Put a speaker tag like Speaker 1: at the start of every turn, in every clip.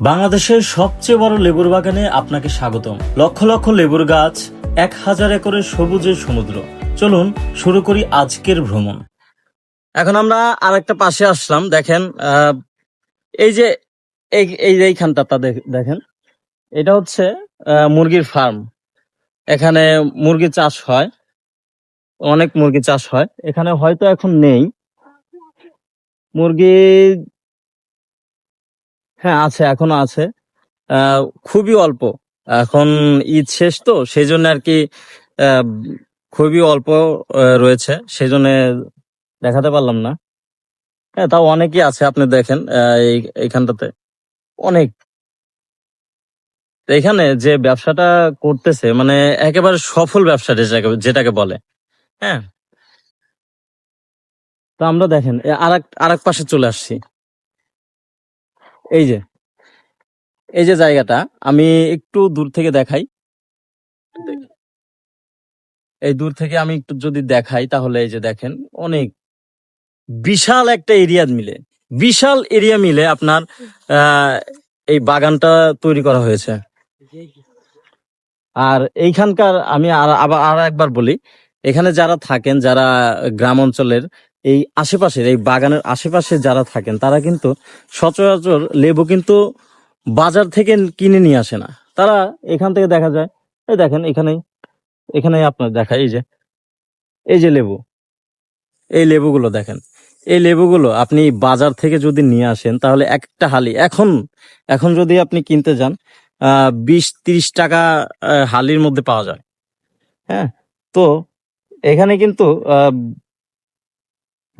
Speaker 1: বাংলাদেশের সবচেয়ে বড় লেবুর বাগানে আপনাকে স্বাগতম। লক্ষ লক্ষ লেবুর গাছ, এক হাজার একরের সবুজের সমুদ্র। চলুন শুরু করি আজকের ভ্রমণ। এখন আমরা আর একটা পাশে আসলাম, দেখেন এই যে এই এইখানটা দেখ- দেখেন, এটা হচ্ছে মুরগির ফার্ম। এখানে মুরগি চাষ হয়, অনেক মুরগি চাষ হয়। এখানে হয়তো এখন নেই। মুরগি হ্যাঁ আছে এখনও আছে। আহ, খুবই অল্প। এখন ঈদ শেষ তো সেই জন্য আর কি আহ, খুবই অল্প রয়েছে। সেই জন্য দেখাতে পারলাম না। হ্যাঁ তাও অনেকই আছে আপনি দেখেন আহ, এই এইখানটাতে। অনেক। তো এখানে যে ব্যবসাটা করতেছে মানে একেবারে সফল ব্যবসা যেটাকে যেটাকে বলে। হ্যাঁ। তো আমরা দেখেন আর এক পাশে চলে আসছি। এই যে এই যে জায়গাটা, আমি একটু দূর থেকে দেখাই। এই দূর থেকে আমি একটু যদি দেখাই, তাহলে এই যে দেখেন, অনেক বিশাল একটা এরিয়া মিলে। বিশাল এরিয়া মিলে আপনার এই বাগানটা তৈরি করা হয়েছে। আর এইখানকার আমি আর আবার আর একবার বলি, এখানে যারা থাকেন, যারা গ্রাম অঞ্চলের এই আশেপাশের, এই বাগানের আশেপাশে যারা থাকেন, তারা কিন্তু সচরাচর লেবু কিন্তু বাজার থেকে কিনে নিয়ে আসে না। তারা এখান থেকে দেখা যায়, এই দেখেন এখানে এখানে আপনার দেখা, এই যে এই যে লেবু, এই লেবুগুলো দেখেন, এই লেবুগুলো আপনি বাজার থেকে যদি নিয়ে আসেন, তাহলে একটা হালি, এখন এখন যদি আপনি কিনতে যান বিশ, তিরিশ টাকা হালির মধ্যে পাওয়া যায়। হ্যাঁ তো এখানে কিন্তু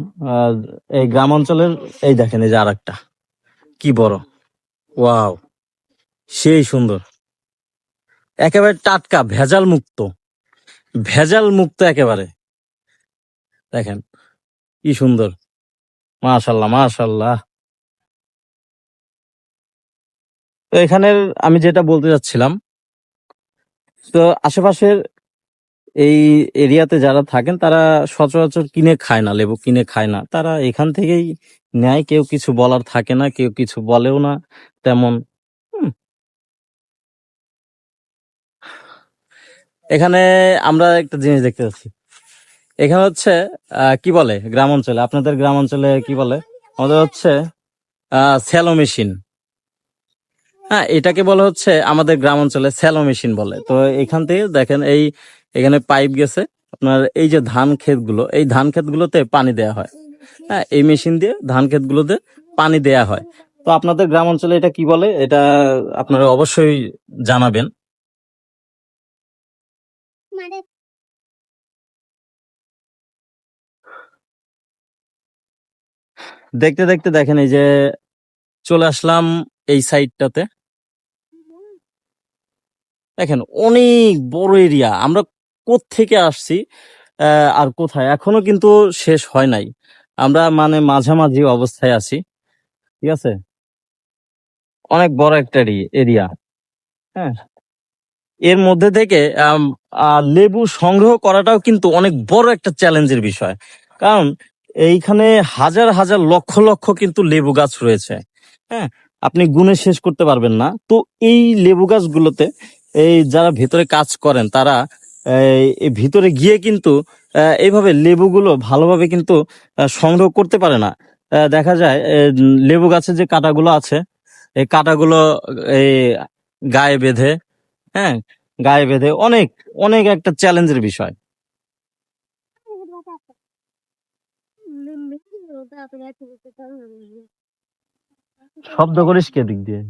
Speaker 1: আহ, এই গ্রাম অঞ্চলের এই দেখেন এই যে আর একটা কি বড়। ওয়াও। সেই সুন্দর। একেবারে টাটকা ভেজাল মুক্ত ভেজাল মুক্ত একেবারে। দেখেন কি সুন্দর। মাশাল্লাহ মাশাল্লাহ। তো এখানের আমি যেটা বলতে যাচ্ছিলাম তো আশেপাশের এই এরিয়াতে যারা থাকেন, তারা সচরাচর কিনে খায় না, লেবু কিনে খায় না। তারা এখান থেকেই নেয়, কেউ কিছু বলার থাকে না, কেউ কিছু বলেও না, তেমন। এখানে আমরা একটা জিনিস দেখতে পাচ্ছি। এখানে হচ্ছে কি বলে গ্রাম অঞ্চলে আপনাদের গ্রাম অঞ্চলে কি বলে? আমাদের হচ্ছে স্যালো মেশিন। হ্যাঁ এটাকে বলা হচ্ছে, আমাদের গ্রাম অঞ্চলে স্যালো মেশিন বলে। তো এখান থেকে দেখেন, এই এখানে পাইপ গেছে। আপনার এই যে ধান ক্ষেতগুলো, এই ধান ক্ষেতগুলোতে পানি দেয়া হয়। হ্যাঁ এই মেশিন দিয়ে ধান ক্ষেতগুলোতে পানি দেয়া হয়। তো আপনাদের গ্রাম অঞ্চলে এটা কি বলে? এটা আপনারা অবশ্যই জানাবেন। দেখতে দেখতে দেখেন, এই যে চলে আসলাম এই সাইডটাতে। দেখেন, অনেক বড় এরিয়া। আমরা থেকে আসছি আর কোথায়? এখনও কিন্তু শেষ হয় নাই। আমরা মানে মাঝামাঝি অবস্থায় আছি, ঠিক আছে? অনেক বড় একটা এরিয়া হ্যাঁ? এর মধ্যে থেকে লেবু সংগ্রহ করাটাও কিন্তু অনেক বড় একটা চ্যালেঞ্জের বিষয়। কারণ এইখানে হাজার হাজার, লক্ষ লক্ষ কিন্তু লেবু গাছ রয়েছে হ্যাঁ? আপনি গুণে শেষ করতে পারবেন না। তো এই লেবু গাছগুলোতে, এই যারা ভেতরে কাজ করেন, তারা ভিতরে গিয়ে কিন্তু এইভাবে লেবুগুলো ভালোভাবে কিন্তু সংগ্রহ করতে পারে না। দেখা যায় লেবু গাছের যে কাঁটাগুলো আছে, এই কাঁটাগুলো, এই গায়ে বেঁধে হ্যাঁ গায়ে বেঁধে অনেক অনেক একটা চ্যালেঞ্জের বিষয়। শব্দ করিস কে দিক দিয়ে?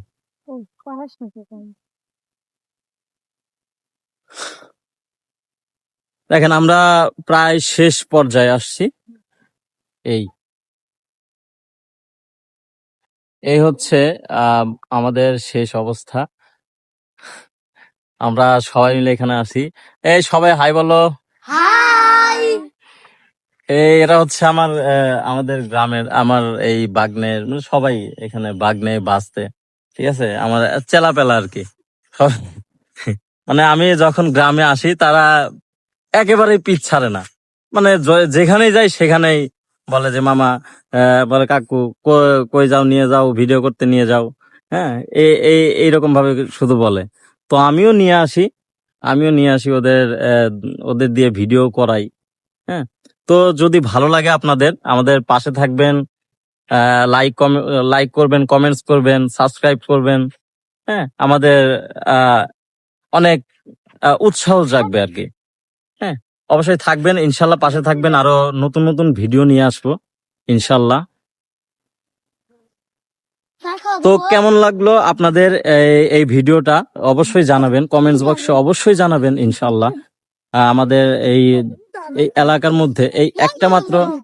Speaker 1: দেখেন আমরা প্রায় শেষ পর্যায়ে আসছি। এই। এই হচ্ছে আমাদের শেষ অবস্থা। আমরা সবাই মিলে এখানে আছি। এই সবাই হাই বলো। এই এরা হচ্ছে আমার আমাদের গ্রামের আমার এই বাগনের মানে সবাই এখানে বাগনে বাঁচতে ঠিক আছে? আমার চেলাপেলা আর কি। মানে আমি যখন গ্রামে আসি তারা একেবারেই পিছ ছাড়ে না। মানে য- যেখানেই যাই সেখানেই বলে যে, মামা বলে, কাকু, কই যাও, নিয়ে যাও, ভিডিও করতে নিয়ে যাও। হ্যাঁ এই এই এইরকম ভাবে শুধু বলে। তো আমিও নিয়ে আসি, আমিও নিয়ে আসি ওদের ওদের দিয়ে ভিডিও করাই। হ্যাঁ তো যদি ভালো লাগে আপনাদের, আমাদের পাশে থাকবেন লাইক লাইক করবেন, কমেন্টস করবেন, সাবস্ক্রাইব করবেন। হ্যাঁ আমাদের অনেক উৎসাহ জাগবে আর কি। হ্যাঁ অবশ্যই থাকবেন, ইনশাল্লাহ পাশে থাকবেন, আরও নতুন নতুন ভিডিও নিয়ে আসব, ইনশাল্লাহ। তো কেমন লাগল আপনাদের এই- ভিডিওটা? অবশ্যই জানাবেন, কমেন্টস বক্সে অবশ্যই জানাবেন, ইনশাল্লাহ। আমাদের এই এই এলাকার মধ্যে, এই একটা মাত্র